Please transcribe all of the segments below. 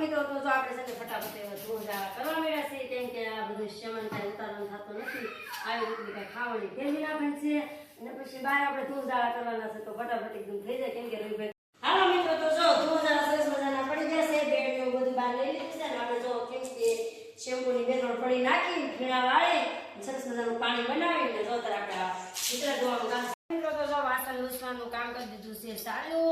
મિત્રો તો જો આપણે છે ને ફટાફટ ધોળા કરવા મળ્યા છે, કેમ કે આ બધું શમન કાંઈ ઉતારવાનું થતું નથી. આવી રીતની કાંઈ ખાવાની ફેરવી નાખવાની છે. અને પછી બહાર આપણે ધૂળઝાળા કરવાના છે, તો ફટાફટ એકદમ થઈ જાય, કેમ કે રવિભાઈ સરસ છે બેડ બધું બહાર લઈ લીધું છે પડી નાખી, ભીણા વાળી, સરસ મજાનું પાણી બનાવીને જો તાર આપણે ચિત્ર કામ મિત્રો, તો જો વાસણ લૂસવાનું કામ કરી દીધું છે, ચાલુ.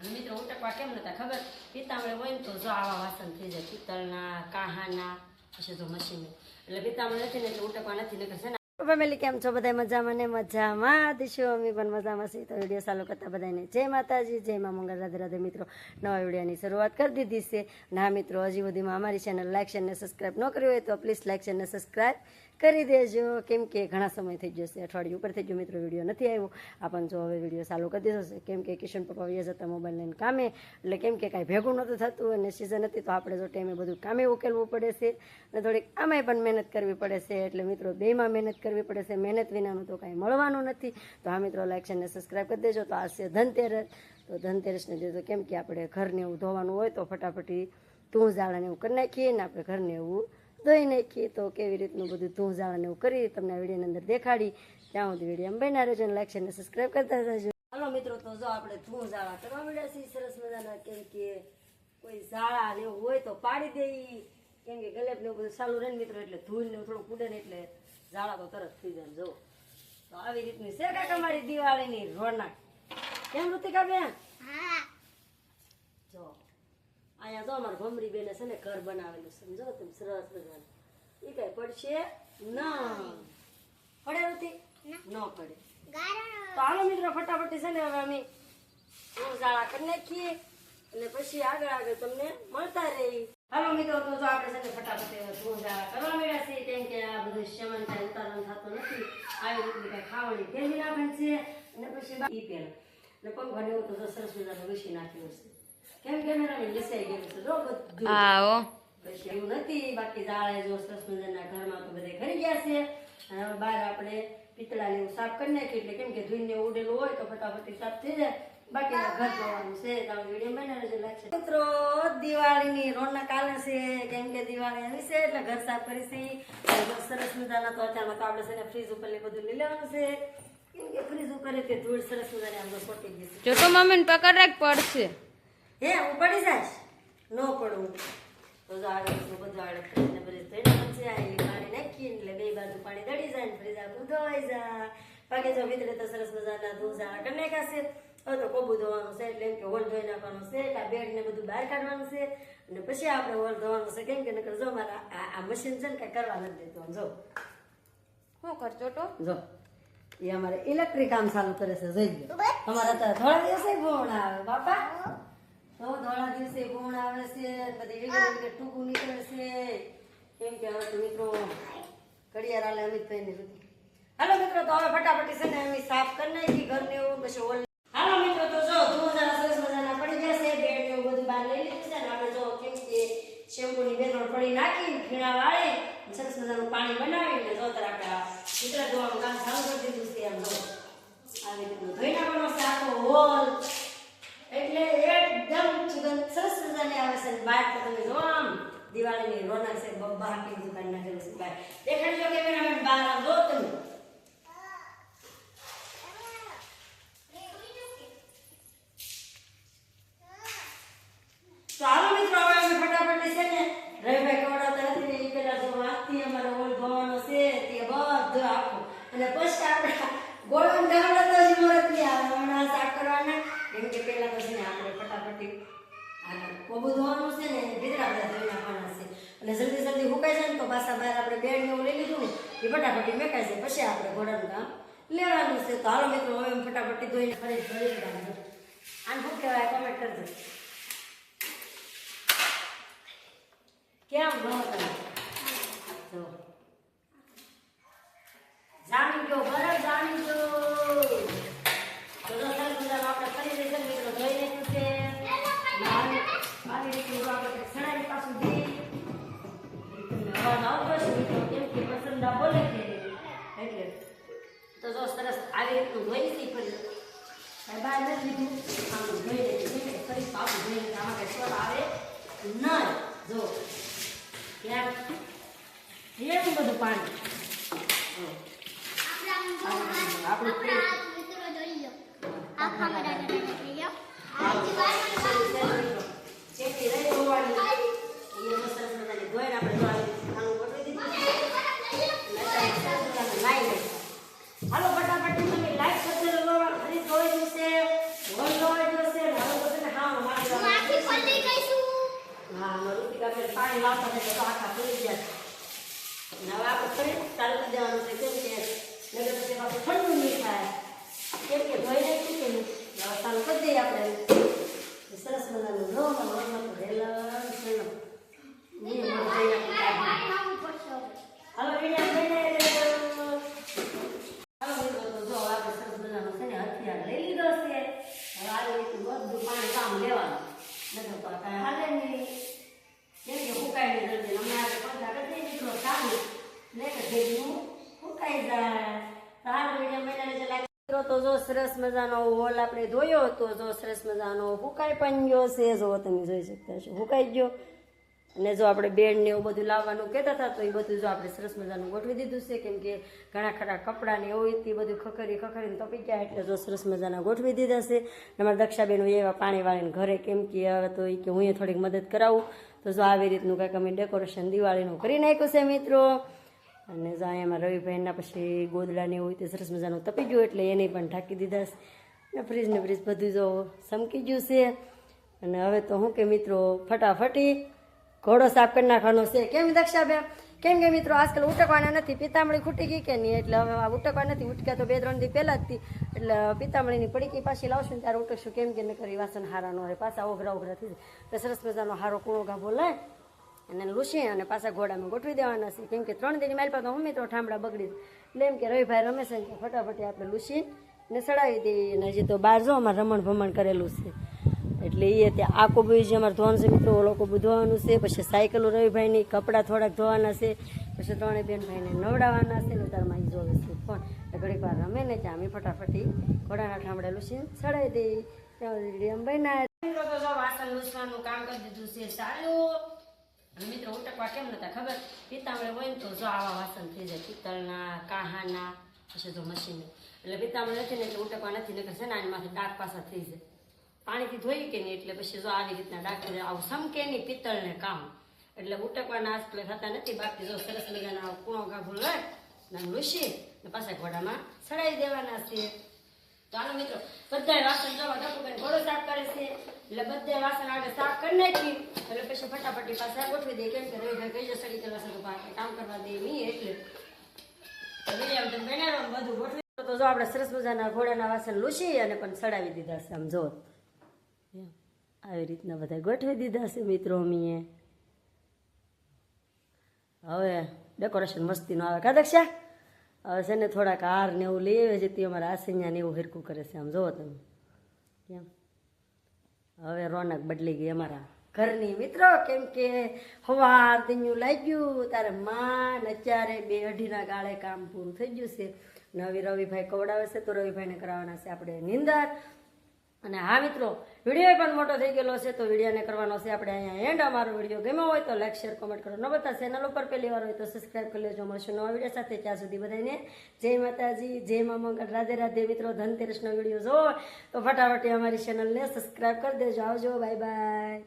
અને મિત્રો ઉટકવા કેમ નતા ખબર? પિત્તામણે હોય ને તો જો આવા વાસણ થઈ જાય. પિત્તળના, કાહાના, પછી જો મશીન. એટલે પિત્તામણ નથી ને એટલે ઉટકવા નથી, નકર ને ફેમિલી કેમ છો? બધા મજામાં ને મજામાં દીશું અમે પણ મજામાં છીએ. તો વીડિયો ચાલુ કરતા બધાને જય માતાજી, જય મા મંગળ રાધે રાધે મિત્રો, નવા વિડીયોની શરૂઆત કરી દીધી છે. ના મિત્રો, હજી સુધીમાં અમારી ચેનલ લાઇક શેર ને સબસ્ક્રાઈબ ન કર્યું હોય તો પ્લીઝ લાઇક શેર ને સબસ્ક્રાઈબ કરી દેજો. કેમ કે ઘણા સમય થઈ જશે, અઠવાડિયું ઉપર થઈ ગયું, મિત્રો, વીડિયો નથી આવ્યો. આપણ જો હવે વીડિયો ચાલુ કરી દીધો છે. કેમ કે કિશન પપ્પા વ્યા જતા મોબાઈલ લઈને કામે, એટલે કેમ કે કાંઈ ભેગું નહોતું થતું અને સિઝન હતી, તો આપણે જો ટાઈમે બધું કામે ઉકેલવું પડે છે અને થોડીક આમાંય પણ મહેનત કરવી પડે છે. એટલે મિત્રો બેમાં મહેનત કરવી પડે છે. મહેનત વિનાનું તો કાંઈ મળવાનું નથી. તો આ મિત્રો લાઈક છે અને સબસ્ક્રાઈબ કરી દેજો. તો આ છે ધનતેરસ. તો ધનતેરસને દેજો કેમ કે આપણે ઘરને એવું ધોવાનું હોય તો ફટાફટી તું જાળાને એવું કરી નાખીએ ને આપણે ઘરને એવું ધોઈ નાખીએ તો કેવી રીતનું બધું જાળાને એવું કરી તમને આ વિડીયોની અંદર દેખાડી. ત્યાં સુધી વીડિયો બન્યા રહેજો અને લાઈક અને સબસ્ક્રાઈબ કરતા રહેજો. હાલો મિત્રો તો જો આપણે ધૂં જાળા કરવા મળ્યા છીએ સરસ મજાના. કેમ કે કોઈ ઝાડા ને એવું હોય તો પાડી દઈ. કેમ કે ગલેબ ને એવું બધું ચાલુ રહે મિત્રો એટલે ધૂળ ને થોડું કૂડે ને એટલે ઝાડા તો તરત થઈ જાય જો. તો આવી રીતની છે કાકા મારી દિવાળીની રોનક. કેમ ઋતિકા બેન જો. અહીંયા જો અમારે ભમરી બેને છે ને ઘર બનાવેલું સમજો તમે સરસ મજાનું. એ કઈ પડશે ના પડે નથી ન. પડે. તો હાલો મિત્રો ફટાફટ છે ને હવે અમે ઉજાળા કરી નાખીએ અને પછી આગળ આગળ તમને મળતા રહી હાલો મિત્રો તો જો આપણે છે ને ફટાફટ ઉજાળા કરવા મળ્યા છીએ કેમ કે આ બધું શમન કાંઈ ઉતારવાનું થતું નથી. આવી રીતે કઈ ખાવાની ફેરવી નાખવાની છે. અને પછી એ પેલા ને પંખો ને એવું તો સરસ મજાનું વીસી નાખ્યું છે કેમ કેમેરાની લિસાઈ ગયેલું છે જો બધું આવો પછી એવું નથી બાકી જાળે જો સરસ મજાના ઘરમાં તો બધે ઘરી ગયા છે અને હવે બહાર આપણે પિતળાને એવું સાફ કરી નાખીએ એટલે કેમ કે ધોઈને ઉડેલું હોય તો ફટાફટ સાફ થઈ જાય બાકી ઘર જોવાનું છે તમે વીડિયો બનાવે છે લાગશે મિત્રો દિવાળીની રોનક આલે છે કેમ કે દિવાળી આવી છે એટલે ઘર સાફ કરી છે અને બહુ સરસ મજાના તો તો આપણે છે ને ફ્રીજ ઉપર બધું લઈ લેવાનું છે કેમ કે ફ્રીજ ઉપર ધૂળ સરસ મજાની આમ તો છોટી ગઈ છે જો તો મમ્મીને પકડ રાખ પડશે હે હું પડી જાય ન પડું તો જો બધું આડે કરીને બધી પછી પાણી નાખીને એટલે બે બાજુ પાણી દળી જાય ને ફરી ધોવાઈ જાય. બાકી જો મિત્ર તો સરસ મજાના ધોઝાળા કરી નાખ્યા છે. હવે તો કોબું ધોવાનું છે એટલે કે હોલ ધોઈ નાખવાનું છે એટલે બેડ ને બધું બહાર કાઢવાનું છે. અને પછી આપણે હોલ ધોવાનું છે કેમ કે નકર જો મારા આ મશીન છે ને કાંઈ કરવા નથી દેતું. જો. શું કર ચોટો જો. એ અમારે ઇલેક્ટ્રિક કામ ચાલુ કરે છે જોઈ ગયો અમારે તો થોડા દિવસે ફોન આવે બાપા. તો ધોળા દિવસે ગુણ આવે છે બધી વિગત વિગત ટૂંકું નીકળે છે. કેમ કે હવે મિત્રો ઘડિયાળ આલે અમિત ભાઈ સુધી. હાલો મિત્રો તો હવે ફટાફટી છે ને અમે સાફ કરી નાખી ઘરને એવું પછી ઓલ હાલો મિત્રો તો જો ધૂળ જરા સરસ મજાના પડી ગયા છે. બેડ ને એવું બધું બહાર લઈ લીધું છે ને આપણે જો કેમ કે શેમ્પૂની બે પડી નાખી ભીણા વાળી સરસ મજાનું પાણી બનાવીને જો તાર આપણે મિત્ર ધોવાનું કામ ચાલુ કરી દીધું છે એમ જો આવી રીતનું ધોઈ નાખવાનો છે આખો હોલ એટલે એકદમ સુગંધ સરસ મજાની આવે છે બહાર તો તમે જો આમ દિવાળીની રોનક છે બબ્બા હાકી દુકાન નાખેલું છે બહાર દેખાડજો કેમેરામેન બહાર આમ જો તમે તો હાલો મિત્રો હવે અમે ફટાફટ છે ને રવિભાઈ કવડાવતા નથી ને એ પેલા જો આજથી અમારે ઓલ ધોવાનો છે તે બધું આખો અને પછી આપણે ગોળણ ધાવડા તો હજી મોરત નહીં આવે હમણાં સાફ કરવાના એમ કે પેલા તો છે ને આપણે ફટાફટી આ કોબું ધોવાનું છે ને ભીતરા બધા ધોઈ નાખવાના છે અને જલ્દી જલ્દી હુકાઈ જાય ને તો પાછા બહાર આપણે બેડ ને લઈ લીધું ને, એ ફટાફટી મેકાઈ જાય પછી આપણે ઘોડાનું કામ લેવાનું છે. તો હાલો મિત્રો, હવે ફટાફટી ધોઈને ફરી ધોઈ લેવાનું આને શું કહેવાય કોમેન્ટ કરજો. કેમ ગમો તને અવાજ આવતો મિત્રો કેમ કે પસંદા બોલે છે એટલે તો જો સરસ આવી રીતનું ધોઈ નથી ફરી બહાર નથી લીધું આમ ધોઈ નાખ્યું ફરી પાછું ધોઈ નાખ્યું આમાં કાંઈ સ્વર આવે નહીં જો ત્યાં એટલું બધું પાણી. આપણું પ્રેમ. ચેપી રહી ધોવાની. એ મસ્ત મજાની ધોઈને આપણે જો આવી રીતે ખાનું ગોઠવી દીધું. લાઈ લઈ. હાલો ફટાફટ તમે લાઈટ કરશે લોવા ફરી ધોઈ જશે. વોલ ધોઈ જશે ને બધાને હા મારી હા મારું કાપે પાણી લાવતા થાય તો આખા પડી જાય ને આપણે ફરી ચાલુ કરી દેવાનું છે કેમ કે નગર પછી આપણે ઠંડુ નહીં થાય. કેમ કે કે નહીં હવે ચાલુ કરી દઈએ આપણે. સરસ મજાનું લો મનમાં તો છે હાલો વીડિયો બને હાલો મિત્રો તો જો આપણે સરસ મજાનો છે ને હથિયાર લઈ લીધો છે હવે આવી રીતનું બધું પાણી કામ લેવાનું નકર તો આ કાંઈ હાલે નહીં કેમ કે ફૂંકાય નહીં જલ્દી હમણાં આપણે પગલા કરી દઈએ મિત્રો ચાલુ ને કે ભેગું ફૂંકાઈ જાય સારું વીડિયો બનાવીને ચલાવી મિત્રો તો જો સરસ મજાનો હોલ આપણે ધોયો હતો, જો સરસ મજાનો હુકાઈ પણ ગયો છે, જો તમે જોઈ શકતા છો હુકાઈ ગયો. અને જો આપણે બેડ ને એવું બધું લાવવાનું કહેતા હતા, તો એ બધું જો આપણે સરસ મજાનું ગોઠવી દીધું છે, કેમ કે ઘણા ખરા કપડાં ને એવું તે બધું ખખરી ખખરીને તપી ગયા એટલે જો સરસ મજાના ગોઠવી દીધા છે. અમારા દક્ષાબેન એવા પાણી વાળીને ઘરે કેમ કે હવે તો એ કે હું એ થોડીક મદદ કરાવું. તો જો આવી રીતનું કંઈક અમે ડેકોરેશન દિવાળીનું કરી નાખ્યું છે, મિત્રો. અને જો એમાં રવિભાઈના પછી ગોદડા ને એવું તે સરસ મજાનું તપી ગયું એટલે એને પણ ઢાંકી દીધા અને ફ્રીજને ફ્રીજ બધું જો સમકી ગયું છે. અને હવે તો હું કે મિત્રો, ફટાફટી ઘોડો સાફ કરી નાખવાનો છે. કેમ દક્ષાબેન? કેમ કે મિત્રો, આજકાલ ઉટકવાના નથી. પિતામણી ખૂટી ગઈ કે નહીં? એટલે હવે આ ઉટકવા નથી. ઉટક્યા તો બે ત્રણ દી પહેલાં જ હતી એટલે પિતામણીની પડીકી પાછી લાવશું ને ત્યારે ઉટકશું. કેમ કે ન કરી વાસણ હારા ન હોય. પાછા ઓઘરા ઓઘરા થઈ જાય. સરસ મજાનો હારો કૂણો ગાભો લાય. અને લૂસી અને પાછા ઘોડામાં ગોઠવી દેવાના છે. કેમ કે ત્રણ દિન મારી પાસે હું તો ઠામડા બગડી એટલે એમ કે રવિભાઈ રમેશ ફટાફટી આપણે લૂસી ને સડાવી દઈએ. અને હજી તો બહાર જો અમારે રમણ ભમણ કરેલું છે. એટલે એ ત્યાં આખો બધું જે અમારે ધોવાનું છે મિત્રો, ઓલો લોકો બધું ધોવાનું છે. પછી સાયકલો રવિભાઈની, કપડાં થોડાક ધોવાના છે. પછી ત્રણે બેન ભાઈને નવડાવવાના છે ને તારમાં એ જોવે છે પણ એટલે ઘડીક વાર રમે ને ત્યાં અમે ફટાફટી ઘોડાના ઠામડા લૂસીને સડાવી દઈએ. ત્યાં અંબાઈ જો વાસણ લૂસવાનું કામ કરી દીધું છે. ચાલુ. મિત્રો ઉટકવા કેમ નતા ખબર? પિત્તામળે હોય ને તો જો આવા વાસણ થઈ જાય. પિત્તળના, કાહાના, પછી જો મશીન. એટલે પિત્તામળે નથી ને એટલે ઉટકવા નથી, નકર છે ને માથે ડાક પાસા થઈ જાય. પાણીથી ધોઈ કે નહીં એટલે પછી જો આવી રીતના ડાક થઈ જાય. આવું સમકે નહીં પિત્તળને કામ. એટલે ઉટકવાના આજકાલ થતા નથી. બાકી જો સરસ મજાના કૂણો ગાભો લે ને લૂસી ને પાછા ઘોડામાં સડાઈ દેવાના છે હાલો મિત્રો, બધાય વાસણ જવા ડકુબેન ઘોડો સાફ કરે છે. એટલે બધાય વાસણ આગળ સાફ કરી નાખી. એટલે પછી ફટાફટી પાછા ગોઠવી દે કેમ કે રવિભાઈ કઈ સડી ગયેલા વાસણ કામ કરવા દે નહીં એટલે. બધું ગોઠવી તો જો આપણે સરસ મજાના ઘોડાના વાસણ લૂસી અને પણ સડાવી દીધા છે આમ જો. આવી રીતના બધા ગોઠવી દીધા છે મિત્રો અમીએ. હવે ડેકોરેશન મસ્તીનું આવે. કા દક્ષા? હવે છે ને થોડાક હાર ને એવું લઈ આવે છે તે અમારા આસિયા ને એવું હિરકું કરે છે. આમ જોવો તમે. કેમ? હવે રોનક બદલી ગઈ અમારા ઘરની. મિત્રો, કેમ કે હવાર દિન્યું લાગ્યું, તારે માં અત્યારે બે અઢીના ગાળે કામ પૂરું થઈ ગયું છે. નવી રવિભાઈ કવડાવે છે, તો રવિભાઈને કરાવવાના છે આપણે નિંદર. અને હા, મિત્રો વીડિયો પણ મોટો થઈ ગયેલો છે, તો વિડીયોને કરવાનો છે આપણે અહીંયા એન્ડ અમારો વીડિયો. ગમ્યો હોય તો લાઈક શેર કોમેન્ટ કરો. ન બધા ચેનલ ઉપર પહેલી વાર હોય તો સબસ્ક્રાઈબ કરી લેજો. મળશું નવા વીડિયો સાથે. ત્યાં સુધી બધાને જય માતાજી, જય મા મંગળ. રાધે રાધે મિત્રો, ધનતેરસનો વીડિયો જો તો ફટાફટ અમારી ચેનલને સબસ્ક્રાઈબ કરી દેજો. આવજો. Bye bye